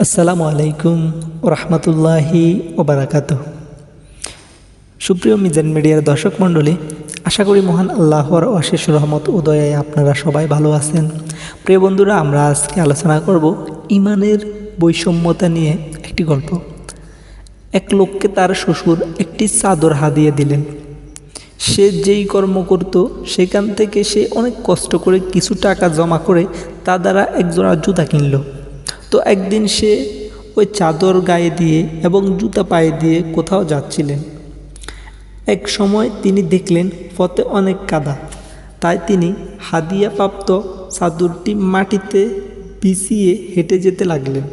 আসসালামু আলাইকুম রহমতুল্লাহি ওবরাকাত সুপ্রিয় মিজান মিডিয়ার দর্শক মণ্ডলী, আশা করি মহান আল্লাহর অশেষ রহমত উদয়ে আপনারা সবাই ভালো আছেন। প্রিয় বন্ধুরা, আমরা আজকে আলোচনা করব ইমানের বৈষম্যতা নিয়ে একটি গল্প। এক লোককে তার শ্বশুর একটি চাদর হাদিয়ে দিলেন। সে যেই কর্ম করত, সেখান থেকে সে অনেক কষ্ট করে কিছু টাকা জমা করে তা দ্বারা একজোড়া জুতা কিনল। তো একদিন সে ওই চাদর গায়ে দিয়ে এবং জুতা পায়ে দিয়ে কোথাও যাচ্ছিলেন। এক সময় তিনি দেখলেন পথে অনেক কাদা। তাই তিনি হাদিয়া প্রাপ্ত চাদরটি মাটিতে পিছিয়ে হেঁটে যেতে লাগলেন।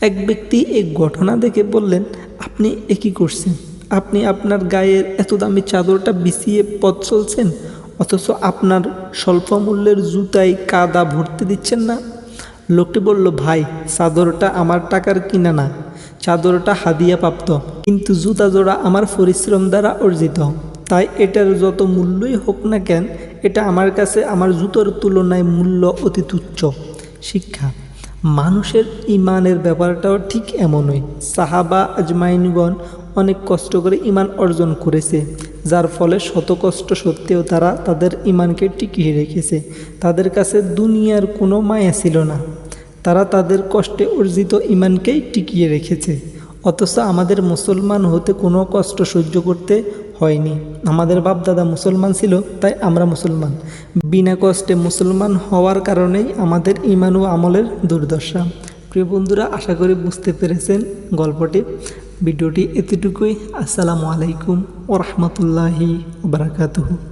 এক ব্যক্তি এই ঘটনা দেখে বললেন, আপনি এ কী করছেন? আপনি আপনার গায়ের এত দামি চাদরটা বিছিয়ে পথ চলছেন? অথচ আপনার স্বল্প মূল্যের জুতায় কাদা ভর্তি দিচ্ছেন না? লোকটি বলল, ভাই, চাদরটা আমার টাকার কিনা না। চাদরটা হাদিয়া প্রাপ্ত। কিন্তু জুতা জোড়া আমার পরিশ্রম দ্বারা অর্জিত। তাই এটার যত মূল্যই হোক না কেন, এটা আমার কাছে আমার জুতোর তুলনায় মূল্য অতি তুচ্ছ। শিক্ষা। মানুষের ইমানের ব্যাপারটাও ঠিক এমনই। সাহাবা আজমাইনগণ অনেক কষ্ট করে ইমান অর্জন করেছে। যার ফলে শত কষ্ট সত্ত্বেও তারা তাদের ইমানকে টিকিয়ে রেখেছে। তাদের কাছে দুনিয়ার কোনো মায়া ছিল না। তারা তাদের কষ্টে অর্জিত ইমানকেই টিকিয়ে রেখেছে। অথচ আমাদের মুসলমান হতে কোনো কষ্ট সহ্য করতে হয়নি। আমাদের বাপদাদা মুসলমান ছিল, তাই আমরা মুসলমান। বিনা কষ্টে মুসলমান হওয়ার কারণেই আমাদের ইমান ও আমলের দুর্দশা। প্রিয় বন্ধুরা, আশা করি বুঝতে পেরেছেন গল্পটি। ভিডিওটি এতটুকুই। আসসালামু আলাইকুম ও রহমতুল্লাহি বারাকাতুহু।